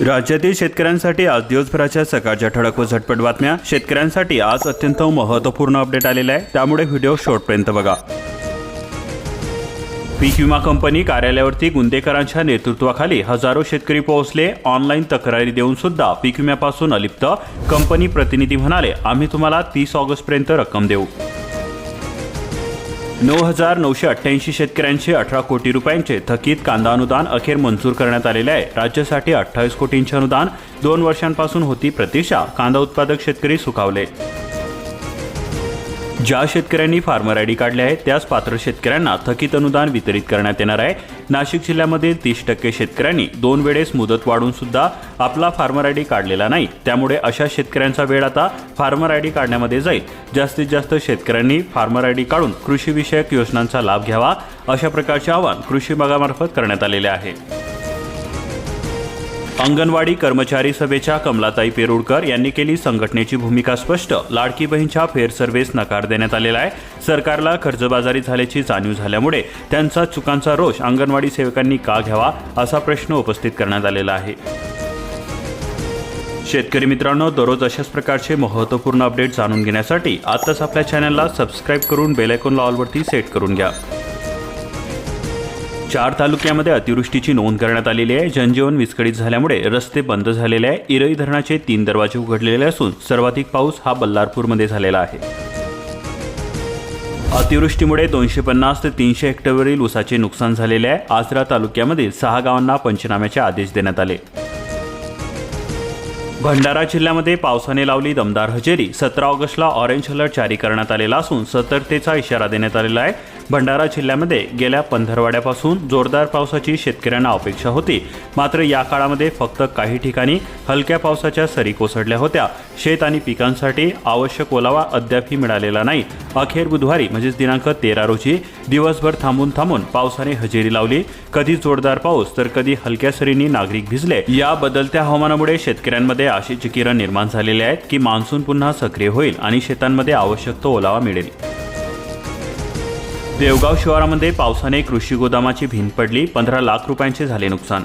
राज्यातील शेतकऱ्यांसाठी आज दिवसभराच्या सकाळच्या ठळक व झटपट बातम्या. शेतकऱ्यांसाठी आज अत्यंत महत्त्वपूर्ण अपडेट आलेला आहे. त्यामुळे व्हिडिओ शॉर्टपर्यंत बघा. पीक विमा कंपनी कार्यालयावरती गुंदेकरांच्या नेतृत्वाखाली हजारो शेतकरी पोहोचले. ऑनलाईन तक्रारी देऊन सुद्धा पीक विम्यापासून अलिप्त. कंपनी प्रतिनिधी म्हणाले आम्ही तुम्हाला तीस ऑगस्टपर्यंत रक्कम देऊ. नऊ हजार नऊशे अठ्ठ्याऐंशी शेतकऱ्यांचे अठरा कोटी रुपयांचे थकीत कांदा अनुदान अखेर मंजूर करण्यात आलेले आहे. राज्यासाठी अठ्ठावीस कोटींचे अनुदान दोन वर्षांपासून होती प्रतीक्षा. कांदा उत्पादक शेतकरी सुखावले. ज्या शेतकऱ्यांनी फार्मर आय डी काढले आहे त्याच पात्र शेतकऱ्यांना थकीत अनुदान वितरित करण्यात येणार आहे. नाशिक जिल्ह्यामधील तीस टक्के शेतकऱ्यांनी दोन वेळेस मुदत वाढून सुद्धा आपला फार्मर आय डी काढलेला नाही. त्यामुळे अशा शेतकऱ्यांचा वेळ आता फार्मर आय डी काढण्यामध्ये जाईल. जास्तीत जास्त शेतकऱ्यांनी फार्मर आय डी काढून कृषीविषयक योजनांचा लाभ घ्यावा अशा प्रकारचे आवाहन कृषी विभागामार्फत करण्यात आलेले आहे. अंगणवाडी कर्मचारी सभेच्या कमलाताई पेरुडकर यांनी केली संघटनेची भूमिका स्पष्ट. लाडकी बहीणच्या फेर सर्व्हिस नकार देण्यात आलेला आहे. सरकारला कर्जबाजारी झाल्याची जाणीव झाल्यामुळे त्यांचा चुकांचा रोष अंगणवाडी सेवकांनी का घ्यावा असा प्रश्न उपस्थित करण्यात आलेला आहे. शेतकरी मित्रांनो दररोज अशाच प्रकारचे महत्त्वपूर्ण अपडेट जाणून घेण्यासाठी आत्ताच आपल्या चॅनलला सबस्क्राईब करून बेलायकॉनला ऑलवरती सेट करून घ्या. चार तालुक्यामध्ये अतिवृष्टीची नोंद करण्यात आलेली आहे. जनजीवन विस्कळीत झाल्यामुळे रस्ते बंद झालेले आहे. इरई धरणाचे तीन दरवाजे उघडलेले असून सर्वाधिक पाऊस हा बल्लारपूरमध्ये झालेला आहे. अतिवृष्टीमुळे दोनशे पन्नास ते तीनशे हेक्टरवरील ऊसाचे नुकसान झालेले आहे. आजरा तालुक्यामध्ये सहा गावांना पंचनाम्याचे आदेश देण्यात आले. भंडारा जिल्ह्यामध्ये पावसाने लावली दमदार हजेरी. सतरा ऑगस्टला ऑरेंज अलर्ट जारी करण्यात आलेला असून सतर्कतेचा इशारा देण्यात आलेला आहे. भंडारा जिल्ह्यामध्ये गेल्या पंधरवाड्यापासून जोरदार पावसाची शेतकऱ्यांना अपेक्षा होती. मात्र या काळामध्ये फक्त काही ठिकाणी हलक्या पावसाच्या सरी कोसळल्या होत्या. शेत आणि पिकांसाठी आवश्यक ओलावा अद्यापही मिळालेला नाही. अखेर बुधवारी म्हणजेच दिनांक तेरा रोजी दिवसभर थांबून थांबून पावसाने हजेरी लावली. कधी जोरदार पाऊस तर कधी हलक्या सरींनी नागरिक भिजले. या बदलत्या हवामानामुळे शेतकऱ्यांमध्ये अशी किरण निर्माण झालेले आहेत की मान्सून पुन्हा सक्रिय होईल आणि शेतांमध्ये आवश्यक तो ओलावा मिळेल. देवगाव शिवारामध्ये पावसाने कृषी गोदामाची भिंत पडली. पंधरा लाख रुपयांचे झाले नुकसान.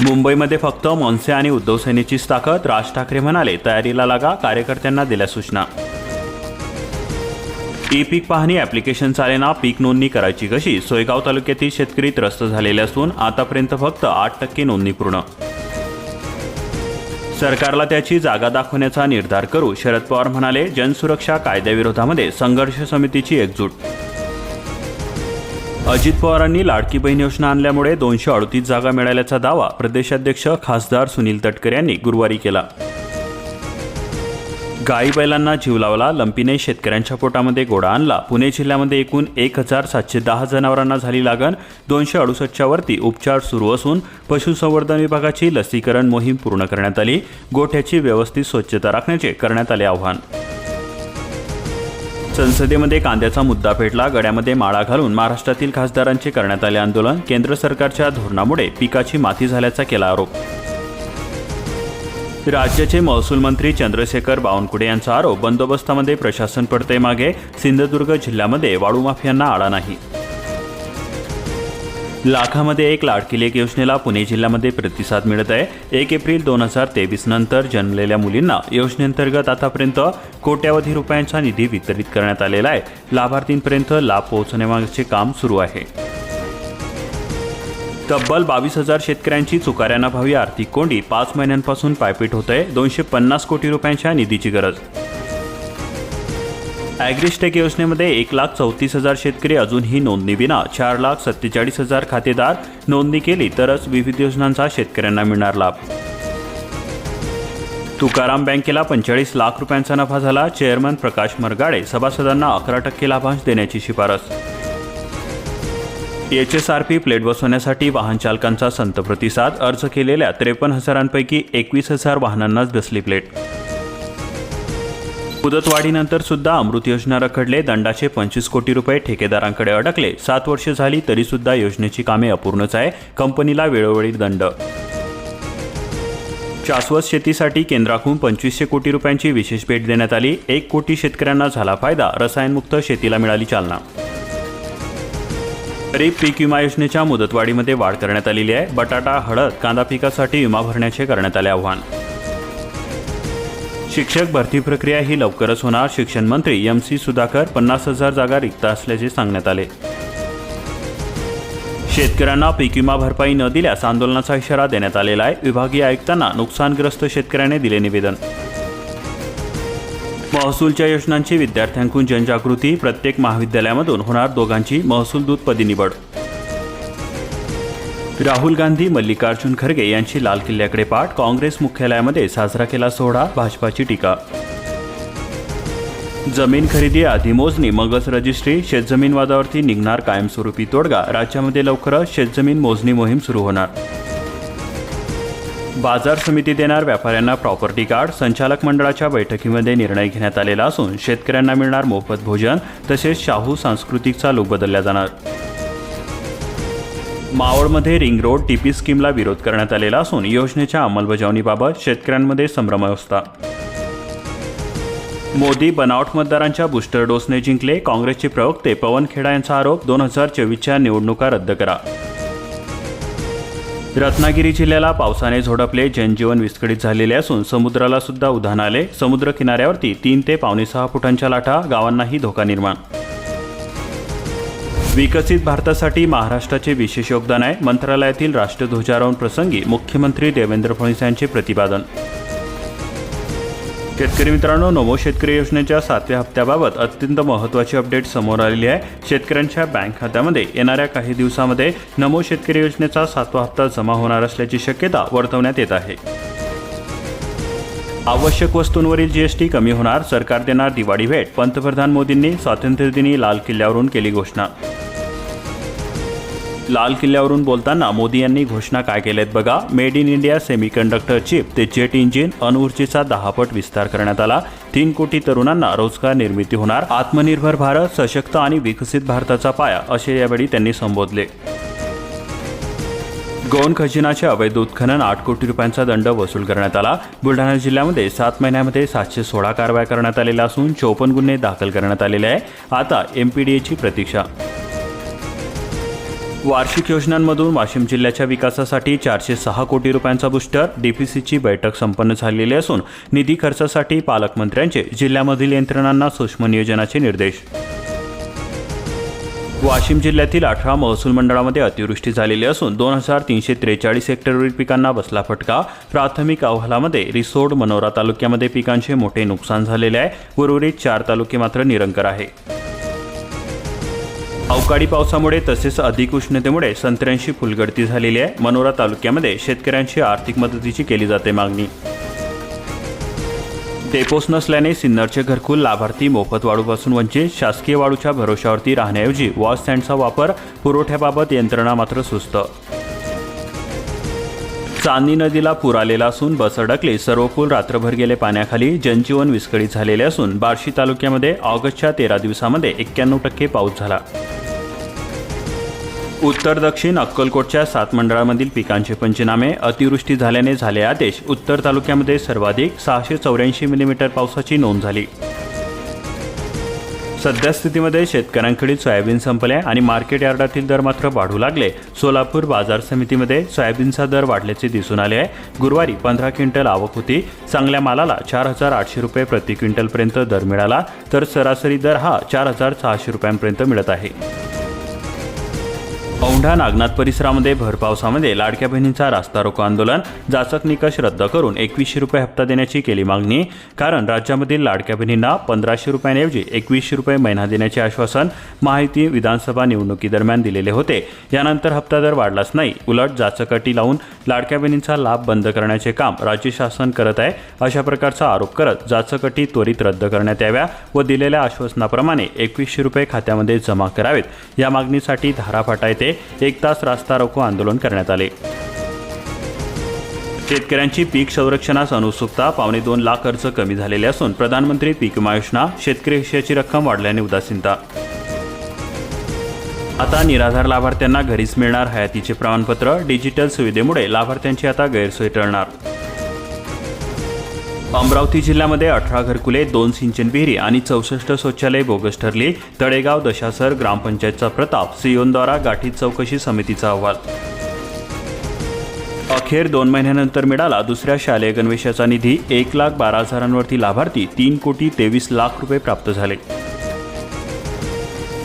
मुंबईमध्ये फक्त मनसे आणि उद्धव सेनेचीच ताकद राज ठाकरे म्हणाले तयारीला लागा कार्यकर्त्यांना दिल्या सूचना. ई पीक पाहणी ॲप्लिकेशन चालेना पीक नोंदणी करायची कशी? सोयगाव तालुक्यातील शेतकरी त्रस्त झालेले असून आतापर्यंत फक्त आठ टक्के नोंदणी पूर्ण सरकारला त्याची जागा दाखवण्याचा निर्धार करू शरद पवार म्हणाले जनसुरक्षा कायद्याविरोधामध्ये संघर्ष समितीची एकजूट. अजित पवारांनी लाडकी बहीण योजना आणल्यामुळे दोनशे अडतीस जागा मिळाल्याचा दावा प्रदेशाध्यक्ष खासदार सुनील तटकर यांनी गुरुवारी केला. गाई बैलांना जीव लावला लंपीने शेतकऱ्यांच्या पोटामध्ये गोडा आणला. पुणे जिल्ह्यामध्ये एकूण एक हजार सातशे दहा जनावरांना झाली लागण. दोनशे अडुसष्टच्या वरती उपचार सुरू असून पशुसंवर्धन विभागाची लसीकरण मोहीम पूर्ण करण्यात आली. गोठ्याची व्यवस्थित स्वच्छता राखण्याचे करण्यात आले आव्हान. संसदेमध्ये कांद्याचा मुद्दा पेटला. गड्यामध्ये माळा घालून महाराष्ट्रातील खासदारांचे करण्यात आले आंदोलन. केंद्र सरकारच्या धोरणामुळे पिकाची माती झाल्याचा केला आरोप. राज्याचे महसूल मंत्री चंद्रशेखर बावनकुळे यांचा आरोप बंदोबस्तामध्ये प्रशासन पडते मागे सिंधुदुर्ग जिल्ह्यामध्ये वाळू माफियांना आळा नाही. लाखामध्ये एक लाडकी लेख योजनेला पुणे जिल्ह्यामध्ये प्रतिसाद मिळत आहे एक एप्रिल दोन हजार तेवीस नंतर जन्मलेल्या मुलींना योजनेअंतर्गत आतापर्यंत कोट्यावधी रुपयांचा निधी वितरित करण्यात आलेला आहे. लाभार्थींपर्यंत लाभ पोहोचण्यामागचे काम सुरू आहे. तब्बल बावीस हजार शेतकऱ्यांची चुकाऱ्यांना भावी आर्थिक कोंडी पाच महिन्यांपासून पायपीट होत आहे दोनशे पन्नास कोटी रुपयांच्या निधीची गरज. ॲग्रिस्टेक योजनेमध्ये एक लाख चौतीस हजार शेतकरी अजूनही नोंदणीविना चार लाख सत्तेचाळीस हजार खातेदार नोंदणी केली तरच विविध योजनांचा शेतकऱ्यांना मिळणार लाभ. तुकाराम बँकेला पंचेचाळीस लाख रुपयांचा नफा झाला. चेअरमन प्रकाश मरगाडे सभासदांना अकरा टक्के लाभांश देण्याची शिफारस. H S R P plate बसवण्यासाठी वाहन चालकांचा संत प्रतिसाद अर्ज केलेल्या त्रेपन्न हजारांपैकी एकवीस हजार वाहनांनाच बसली प्लेट. मुदतवाढीनंतर सुद्धा अमृत योजना रखडले दंडाचे पंचवीस कोटी रुपये ठेकेदारांकडे अडकले. सात वर्ष झाली तरी सुद्धा योजनेची कामे अपूर्णच आहे कंपनीला वेळोवेळी दंड. शाश्वत शेतीसाठी केंद्राकडून पंचवीसशे कोटी रुपयांची विशेष भेट देण्यात आली. एक कोटी शेतकऱ्यांना झाला फायदा रसायनमुक्त शेतीला मिळाली चालना. खरीप पीक विमा योजनेच्या मुदतवाढीमध्ये वाढ करण्यात आलेली आहे. बटाटा हळद कांदा पिकासाठी विमा भरण्याचे करण्यात आले आव्हान. शिक्षक भरती प्रक्रिया ही लवकरच होणार शिक्षण मंत्री एम सी सुधाकर पन्नास हजार जागा रिक्त असल्याचे सांगण्यात आले. शेतकऱ्यांना पीक विमा भरपाई न दिल्यास आंदोलनाचा इशारा देण्यात आलेला आहे. विभागीय आयुक्तांना नुकसानग्रस्त शेतकऱ्याने दिले निवेदन. महसूलच्या योजनांची विद्यार्थ्यांकडून जनजागृती प्रत्येक महाविद्यालयामधून होणार दोघांची महसूल दूतपदी निवड. राहुल गांधी मल्लिकार्जुन खरगे यांची लाल किल्ल्याकडे पाठ काँग्रेस मुख्यालयामध्ये साजरा केला सोहळा भाजपाची टीका. जमीन खरेदी आधी मोजणी मगच रजिस्ट्री शेतजमीन वादावरती निघणार कायमस्वरूपी तोडगा राज्यामध्ये लवकरच शेतजमीन मोजणी मोहीम सुरू होणार. बाजार समिती देणार व्यापाऱ्यांना प्रॉपर्टी कार्ड संचालक मंडळाच्या बैठकीमध्ये निर्णय घेण्यात आलेला असून शेतकऱ्यांना मिळणार मोफत भोजन तसेच शाहू सांस्कृतिकचा लोक बदलला जाणार. मावळमध्ये रिंग रोड टीपी स्कीमला विरोध करण्यात आलेला असून योजनेच्या अंमलबजावणीबाबत शेतकऱ्यांमध्ये संभ्रमावस्था. मोदी बनावट मतदारांच्या बुस्टर डोसने जिंकले. काँग्रेसचे प्रवक्ते पवन खेडा यांचा आरोप दोन हजार चोवीसच्या निवडणुका रद्द करा. रत्नागिरी जिल्ह्याला पावसाने झोडपले जनजीवन विस्कळीत झालेले असून समुद्राला सुद्धा उधाण आले. समुद्र किनाऱ्यावरती तीन ते पावणे सहा फुटांच्या लाटा गावांनाही धोका निर्माण. विकसित भारतासाठी महाराष्ट्राचे विशेष योगदान आहे. मंत्रालयातील राष्ट्रध्वजारोहण प्रसंगी मुख्यमंत्री देवेंद्र फडणवीस यांचे प्रतिपादन. शेतकरी मित्रांनो नमो शेतकरी योजनेच्या सातव्या हप्त्याबाबत अत्यंत महत्त्वाची अपडेट समोर आलेली आहे. शेतकऱ्यांच्या बँक खात्यामध्ये येणाऱ्या काही दिवसामध्ये नमो शेतकरी योजनेचा सातवा हप्ता जमा होणार असल्याची शक्यता वर्तवण्यात येत आहे. आवश्यक वस्तूंवरील जीएसटी कमी होणार सरकार देणार दिवाळी भेट पंतप्रधान मोदींनी स्वातंत्र्यदिनी लाल किल्ल्यावरून केली घोषणा. लाल किल्ल्यावरून बोलताना मोदी यांनी घोषणा काय केल्यात बघा. Made in India semiconductor chip ते जेट इंजिन अणुऊर्जेचा दहापट विस्तार करण्यात आला. तीन कोटी तरुणांना रोजगार निर्मिती होणार. आत्मनिर्भर भारत सशक्त आणि विकसित भारताचा पाया असे यावेळी त्यांनी संबोधले. गौण खजिनाचे अवैध उत्खनन आठ कोटी रुपयांचा दंड वसूल करण्यात आला. बुलढाणा जिल्ह्यामध्ये सात महिन्यामध्ये सातशे सोळा कारवाया करण्यात आलेल्या असून चौपन्न गुन्हे दाखल करण्यात आलेले आहे. आता एमपीडीएची प्रतीक्षा. वार्षिक योजनांमधून वाशिम जिल्ह्याच्या विकासासाठी चारशे सहा कोटी रुपयांचा बुस्टर डीपीसीची बैठक संपन्न झालेली असून निधी खर्चासाठी पालकमंत्र्यांचे जिल्ह्यामधील यंत्रणांना सूक्ष्म नियोजनाचे निर्देश. वाशिम जिल्ह्यातील अठरा महसूल मंडळामध्ये अतिवृष्टी झालेली असून दोन हजार तीनशे त्रेचाळीस हेक्टरवरील पिकांना बसला फटका. प्राथमिक अहवालामध्ये रिसोड मनोरा तालुक्यामध्ये पिकांचे मोठे नुकसान झालेले आहे. उर्वरित चार तालुके मात्र निरंकर आहे. अवकाळी पावसामुळे तसेच अधिक उष्णतेमुळे संत्र्यांशी फुलगडती झालेली आहे. मनोरा तालुक्यामध्ये शेतकऱ्यांची आर्थिक मदतीची केली जाते मागणी. डेपोस नसल्याने सिन्नरचे घरकुल लाभार्थी मोफत वाळूपासून वंचित. शासकीय वाळूच्या भरोशावरती राहण्याऐवजी वॉश स्टँडचा वापर पुरवठ्याबाबत यंत्रणा मात्र सुस्त. चांदी नदीला पूर आलेला असून बस अडकली. सर्व पूल रात्रभर गेले पाण्याखाली. जनजीवन विस्कळीत झालेले असून बार्शी तालुक्यामध्ये ऑगस्टच्या तेरा दिवसामध्ये एक्क्याण्णव टक्के पाऊस झाला. उत्तर दक्षिण अक्कलकोटच्या सात मंडळामधील पिकांचे पंचनामे अतिवृष्टी झाल्याने झाले आदेश. उत्तर तालुक्यामध्ये सर्वाधिक सहाशे चौऱ्याऐंशी मिलीमीटर पावसाची नोंद झाली. सध्या स्थितीमध्ये शेतकऱ्यांकडील सोयाबीन संपले आणि मार्केट यार्डातील दर मात्र वाढू लागले. सोलापूर बाजार समितीमध्ये सोयाबीनचा दर वाढल्याचे दिसून आले आहे. गुरुवारी पंधरा क्विंटल आवक होती. चांगल्या मालाला चार हजार आठशे रुपये प्रति क्विंटलपर्यंत दर मिळाला तर सरासरी दर हा चार हजार सहाशे रुपयांपर्यंत मिळत आहे. औंढा नागनाथ परिसरामध्ये भर पावसामध्ये लाडक्या बहिणींचा रास्ता रोको आंदोलन जाचक निकष रद्द करून एकवीसशे रुपये हप्ता देण्याची केली मागणी कारण राज्यामधील लाडक्या बहिणींना पंधराशे रुपयांऐवजी एकवीसशे रुपये महिना देण्याचे आश्वासन माहिती विधानसभा निवडणुकीदरम्यान दिलेले होते. यानंतर हप्ता दर वाढलाच नाही. उलट जाचकटी लावून लाडक्या बहिणींचा लाभ बंद करण्याचे काम राज्य शासन करत आहे अशा प्रकारचा आरोप करत जाचकटी त्वरित रद्द करण्यात याव्या व दिलेल्या आश्वासनाप्रमाणे एकवीसशे रुपये खात्यामध्ये जमा करावेत. या मागणीसाठी धाराफाटा येते एक तास रास्ता रोको आंदोलन करण्यात आले. शेतकऱ्यांची पीक संरक्षणास अनुत्सुकता पावणे दोन लाख अर्ज कमी झालेले असून प्रधानमंत्री पीक विमा योजना शेतकरी हिश्याची रक्कम वाढल्याने उदासीनता. आता निराधार लाभार्थ्यांना घरीच मिळणार हयातीचे प्रमाणपत्र डिजिटल सुविधेमुळे लाभार्थ्यांची आता गैरसोय टळणार. अमरावती जिल्ह्यामध्ये अठरा घरकुले दोन सिंचन विहिरी आणि चौसष्ट शौचालय बोगस ठरली. तळेगाव दशासर ग्रामपंचायतचा प्रताप सीओनद्वारा गाठीत चौकशी समितीचा अहवाल. अखेर दोन महिन्यानंतर मिळाला दुसऱ्या शालेय गणवेशाचा निधी. एक लाख बारा हजारांवरती लाभार्थी तीन कोटी तेवीस लाख रुपये प्राप्त झाले.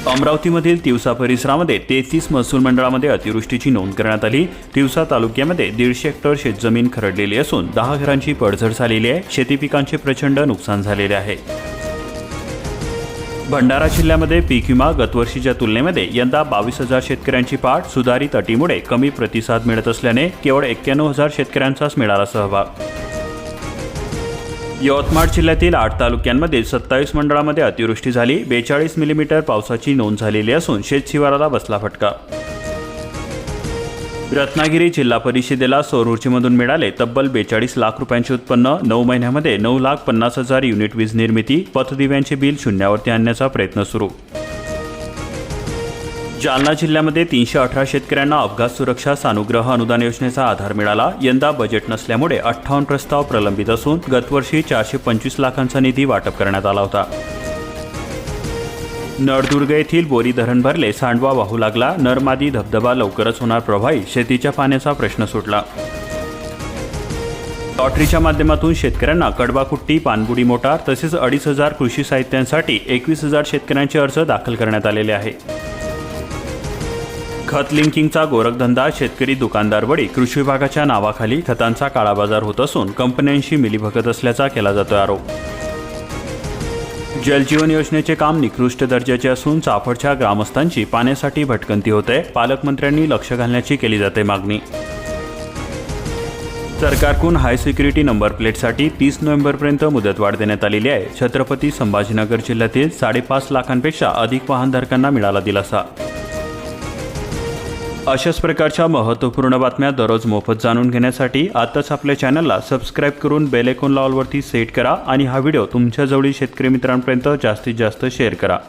अमरावतीमधील तिवसा परिसरामध्ये तेहतीस महसूल मंडळामध्ये अतिवृष्टीची नोंद करण्यात आली. तिवसा तालुक्यामध्ये दीडशे हेक्टर शेतजमीन खरडलेली असून दहा घरांची पडझड झालेली आहे. शेती पिकांचे प्रचंड नुकसान झालेले आहे. भंडारा जिल्ह्यामध्ये पीक विमा गतवर्षीच्या तुलनेमध्ये यंदा बावीस हजार शेतकऱ्यांची पाठ सुधारित अटीमुळे कमी प्रतिसाद मिळत असल्याने केवळ एक्क्याण्णव हजार शेतकऱ्यांचाच मिळाला सहभाग यवतमाळ जिल्ह्यातील आठ तालुक्यांमध्ये सत्तावीस मंडळामध्ये अतिवृष्टी झाली. बेचाळीस मिलीमीटर पावसाची नोंद झालेली असून शेतशिवाराला बसला फटका. रत्नागिरी जिल्हा परिषदेला सौर ऊर्जेमधून मिळाले तब्बल बेचाळीस लाख रुपयांचे उत्पन्न. नऊ महिन्यामध्ये नऊ लाख पन्नास हजार युनिट वीज निर्मिती. पथदिव्यांचे बिल शून्यावरती आणण्याचा प्रयत्न सुरू. जालना जिल्ह्यामध्ये तीनशे अठरा शेतकऱ्यांना अपघात सुरक्षा सानुग्रह अनुदान योजनेचा आधार मिळाला. यंदा बजेट नसल्यामुळे अठ्ठावन्न प्रस्ताव प्रलंबित असून गतवर्षी चारशे पंचवीस लाखांचा निधी वाटप करण्यात आला होता. नळदुर्ग येथील बोरी धरण भरले सांडवा वाहू लागला नरमादी धबधबा लवकरच होणार प्रभावी शेतीच्या पाण्याचा प्रश्न सुटला. लॉटरीच्या माध्यमातून शेतकऱ्यांना कडबाकुट्टी पानबुडी मोटार तसेच अडीच हजार कृषी साहित्यांसाठी एकवीस हजार शेतकऱ्यांचे अर्ज दाखल करण्यात आलेले आहे. खत लिंकिंगचा गोरखधंदा शेतकरी दुकानदार बळी कृषी विभागाच्या नावाखाली खतांचा काळाबाजार होत असून कंपन्यांशी मिलीभगत असल्याचा केला जातोय आरोप. जलजीवन योजनेचे काम निकृष्ट दर्जाचे असून चाफडच्या ग्रामस्थांची पाण्यासाठी भटकंती होते पालकमंत्र्यांनी लक्ष घालण्याची केली जाते मागणी. सरकारकडून हाय सिक्युरिटी नंबर प्लेटसाठी तीस नोव्हेंबरपर्यंत मुदतवाढ देण्यात आलेली आहे. छत्रपती संभाजीनगर जिल्ह्यातील साडेपाच लाखांपेक्षा अधिक वाहनधारकांना मिळाला दिलासा. अशाच प्रकारच्या महत्त्वपूर्ण बातम्या दररोज मोफत जाणून घेण्यासाठी आताच आपल्या चॅनलला सबस्क्राईब करून बेलेकोन लॉलवरती सेट करा आणि हा व्हिडिओ तुमच्या जवळील शेतकरी मित्रांपर्यंत जास्तीत जास्त शेअर करा.